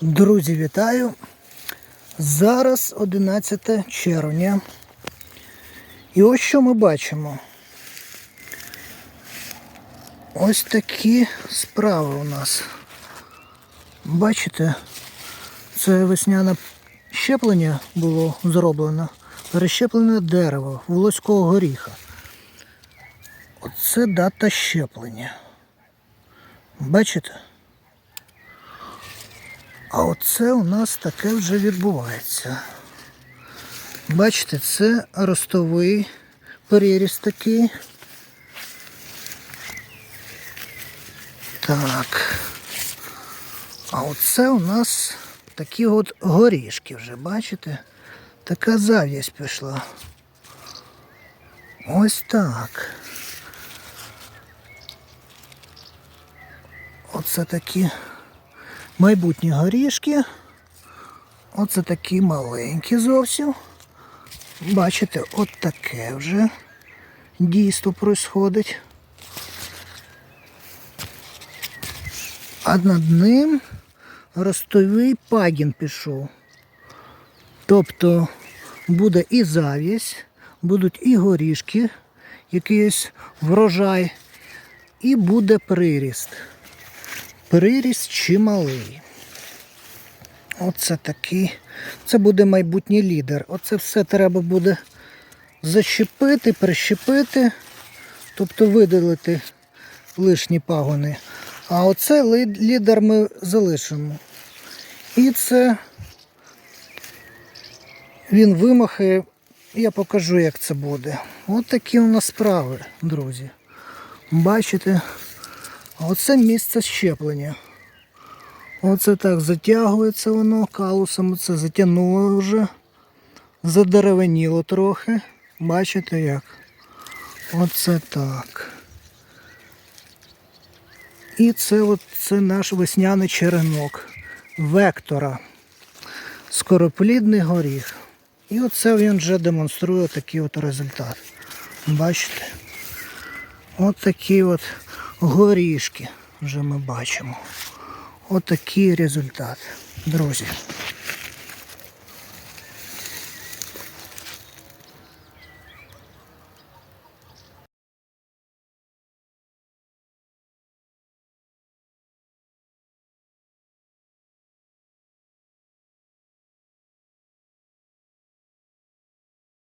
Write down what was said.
Друзі, вітаю! Зараз 11 червня. І ось що ми бачимо. Ось такі справи у нас. Бачите, це весняне щеплення було зроблено. Перещеплене дерево волоського горіха. Оце дата щеплення. Бачите? А оце у нас таке вже відбувається. Бачите, це ростовий переріз такий. Так. А оце у нас такі от горішки вже, бачите? Така зав'язь пішла. Ось так. Оце такі майбутні горішки. Оце такі маленькі зовсім. Бачите, от таке вже дійство происходить. А над ним ростовий пагін пішов. Тобто буде і завість, будуть і горішки, якийсь врожай, і буде приріст. Приріст чималий. Оце такий. Це буде майбутній лідер. Оце все треба буде защепити, прищепити, тобто видалити лишні пагони. А оце лідер ми залишимо. І це він вимахає. Я покажу, як це буде. От такі у нас справи, друзі. Бачите? А Оце місце щеплення. Оце так затягується воно калусом, це затягнуло вже, задеревеніло трохи. Бачите як? Оце так. І це, от, це наш весняний черенок вектора. Скороплідний горіх. І оце він вже демонструє такий от результат. Бачите? От такі от горішки вже ми бачимо. От такий результат, друзі.